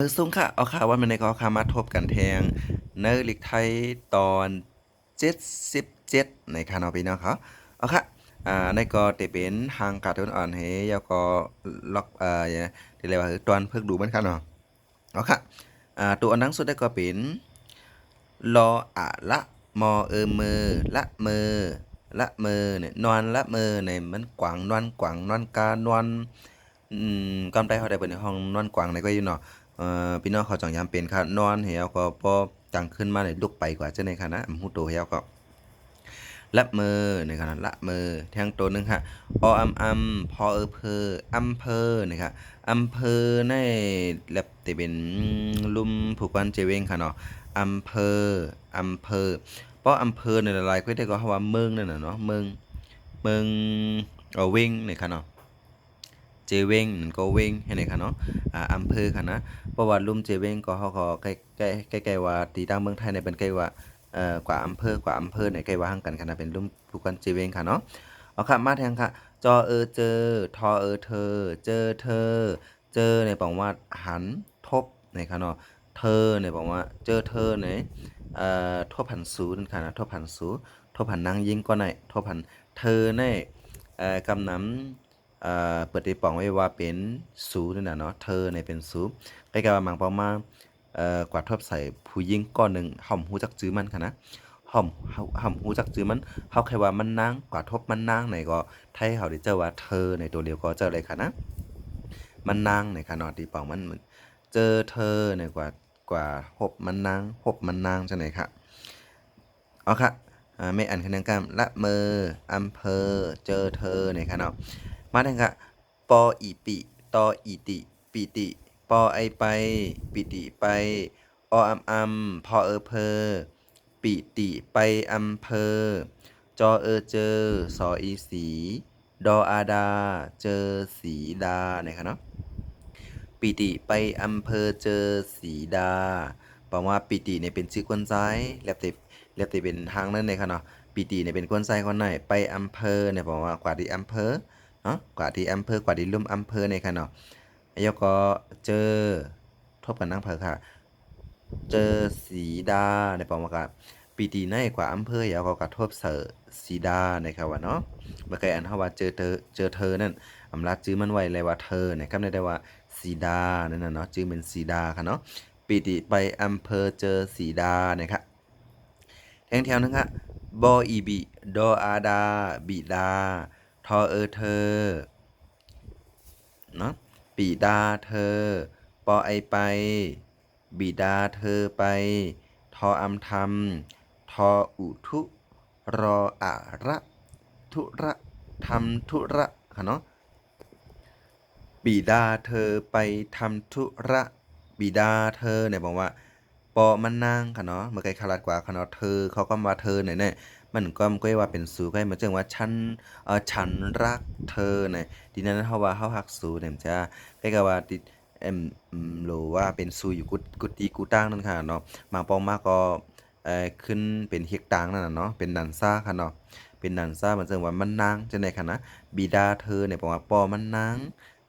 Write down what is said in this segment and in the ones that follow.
เออซุ่งค่ะ เอาค่ะว่ามันในก็ค่ะมาทบกันแทงเนอร์ลิกไทยตอน77ในค่ะเนาะพี่น้องเขาเอาค่ะอ่าในก็จะเป็นทางการ์ตูนอ่อนเฮยาวก็ล็อกเอ่อที่เรียกว่าตอนเพิกดูมันค่ะเนาะเอาค่ะอ่าตัวอันดังสุดได้ก็เป็นรออะละมอเออมือละมือละมือเนี่ยนอนละมือเนี่ยมันกวางนอนกวางนอนกานอนอืมก่อนไปเขาได้เปิดในห้องนอนกวางในก็อยู่เนาะ เอ่อพี่น้องเขาจังยามเป็นค่ะนอนเหี่ยวก็พอจังขึ้นมาเนี่ยลุกไปกว่าจะในค่ะนะอำหูโตเหี่ยวก็ละเมอในค่ะนะละเมอแทงตัวหนึงค่ะออำอำพอเออเพออำเภอนี่ค่ะอำเภอในแลบแต่เป็นลุมผูกวันเจเวงค่ะเนาะอำเภออำเภอเพราะอำเภอเนี่ยหลายๆก็ได้ก็ว่าเมืองนั่นน่ะเนาะเมืองเมืองเออเวงนี่ค่ะเนาะ เจเวงก็เวงให้ไหนคะเนาะอ่าอำเภอค่ะนะเพราะว่าลุ่มเจเวงก็เขาก็ใกล้ใกล้ใกล้ว่าตีตั้งเมืองไทยเนี่ยเป็นใกล้ว่าเอ่อกว่าอำเภอกว่าอำเภอเนี่ยใกล้ว่าห่างกันค่ะนะเป็นลุ่มผู้กันเจเวงค่ะเนาะเอาค่ะมาแทงค่ะจอเออเจอทอเออเธอ เจอเธอ เจอในบอกว่าหันทบในค่ะเนาะเธอเนี่ยบอกว่าเจอเธอเนี่ยเอ่อทบพันสูนค่ะนะทบพันสูทบพันนางยิงก็ในทบพันเธอในเอ่อกำนำ เปิดได้ปองไว้ว่าเป็นสูนั่นน่ะเนาะเธอในเป็นสูใกล้ๆว่าหมังเปามาเอ่อกวาดทบใส่ผู้หญิงก้อนหนึ่งห่อมหูจักจื้อมันค่ะนะห่อมห่อมหูจักจื้อมันเฮาแค่ว่ามันนางกวาดทบมันนางไหนก็ไทยเฮาได้เจอว่าเธอในตัวเดียวก็เจอเลยค่ะนะมันนางในค่ะเนาะที่ปองมันเจอเธอในกว่ากว่าหบมันนางหบมันนางจังไหนค่ะเอาค่ะไม่อ่านคะแนนกันละเมออำเภอเจอเธอในค่ะเนาะ มาถึงค่ะปออีปิตออีติปิติ ปอไอไป ปิติไป ออำอำพอเออเพอ ปิติไปอำเภอจอเออเจอ สออีสี ดออาดา เจอสีดานะครับเนาะปิติไปอำเภอเจอสีดาแปลว่าปิติเนี่ยเป็นชื่อคนซ้ายแล้วแต่แล้วแต่เป็นทางนั้นเลยค่ะเนาะ ปิติเนี่ยเป็นคนซ้ายคนไหน ไปอำเภอเนี่ยแปลว่ากว่าที่อำเภอ เนาะกว่าที่อำเภอกว่าที่ลุ่มอำเภอในค่ะเนาะแล้วก็เจอทบกันนั่งเพอค่ะ เจอสีดาในปอมากาปีตีในกว่าอำเภอแล้วก็กระทบเสือสีดาในครับว่าเนาะเมื่อกี้อันเฮาว่าเจอเธอเจอเธอนั่นอำลาจื้อมันไว้เลยว่าเธอนะครับได้ว่าสีดานั่นน่ะเนาะจื้อเป็นสีดาค่ะเนาะปีติไปอำเภอเจอสีดานะครับแทงแถวนึงค่ะบออีบิดออาดาบิดา ทอเออเธอเนาะปีดาเธอ ปอไอไป บิดาเธอไป ทออำทำทออุทุรออะระ ทุระทำธุระค่ะเนาะบิดาเธอไปทำธุระบิดาเธอเนี่ยบอกว่า ปอมันนางค่ะเนาะเมื่อไกลคาราดกว่าค่ะเนาะเธอเขาก็มาเธอเนี่ยเนี่ย มันก็ไม่ว่าเป็นสูก็ให้มาเจังว่าฉันเออฉันรักเธอเนี่ยทีนั้นเฮาว่าเฮาฮักสูเนี่ยจะใกล้กับว่าติเอ็มหรือว่าเป็นสูอยู่กุดกุฏิกูตั้งนั่นค่ะเนาะบาปองมากก็เอ่อขึ้นเป็นเฮกตางนั่นน่ะเนาะเป็นนันซ่าค่ะเนาะเป็นนันซ่ามันจังว่ามันนางจังได๋ค่ะนะบิดาเธอเนี่ยบอกว่าปอมันนาง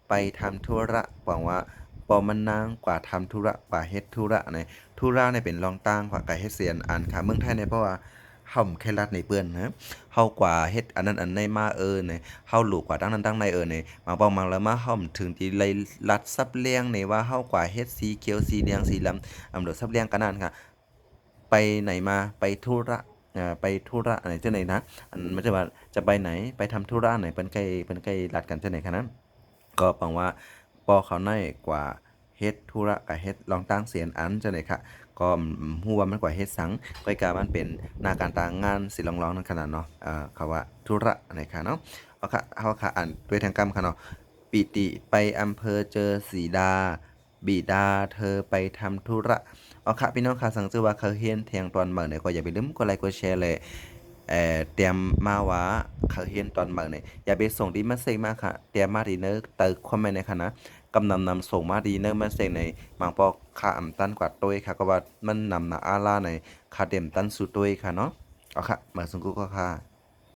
ไปทำธุระบอกว่าปอมันนางกว่าทำธุระกว่าเฮ็ดธุระเนี่ยธุระเนี่ยเป็นรองตั้งกว่าไก่เฮ็ดเสียนอ่านค่ะเมืองไทยเนี่ยเพราะว่า เฮาแค่รัดในเปื้อนนะเฮากว่าเฮ็ดอันนั้นอันในมาเออเนี่ยเฮาหลูกว่าตั้งนั้นตั้งในเออเนี่ยมาเป้ามังแล้วมาเฮาถึงที่ไลรัดซับเลี้ยงในว่าเฮากว่าเฮ็ดสีเขียวสีเหลืองสีลืองอำโดดซับเลี้ยงกันนั่นค่ะ ไปไหนมาไปธุระอ่าไปธุระไหนจังไหนนะอันมันจะว่าจะไปไหนไปทำธุระไหนเปิ้นใกล้เปิ้นใกล้รัดกันเจังไหนคะนั้นก็ปังว่าปอเขาในกว่าเฮ็ดธุระกับเฮ็ดลองตั้งเสียนอันเจังไหนค่ะ ก็ฮู้ว่ามันกว่าเฮ็ดสังก็กามันเป็นหน้าการตางงานสิลองๆนั่นขนาดเนาะอ่าคำว่าธุระนะคะเนาะเอาค่ะเฮาค่ะอ่านด้วยทางกรรมค่ะเนาะปิติไปอำเภอเจอสีดา บิดาเธอไปทำธุระเอาค่ะพี่น้องค่ะสังชื่อว่าเขาเฮียนเทียงตอนเมื่อเนี่ยก็อย่าไปลืมกดไลค์กดแชร์เลยเอ่อเตรียมมาว่าเขาเฮียนตอนเมื่อเนี่ยอย่าไปส่งที่มาเซ็งมาค่ะเตรียมมาดีเนอร์เติคอมเมนต์ในค่ะนะ กำนำนำส่งมาดีเนอร์มาเสงในบางปอกค่าอ่ำตันกว่าตัวค่ะก็ว่ามันนำนาอาล่าในคาเด็มตันสุดตัวค่ะเนาะเอาค่ะมาสงกุก็ค่ะ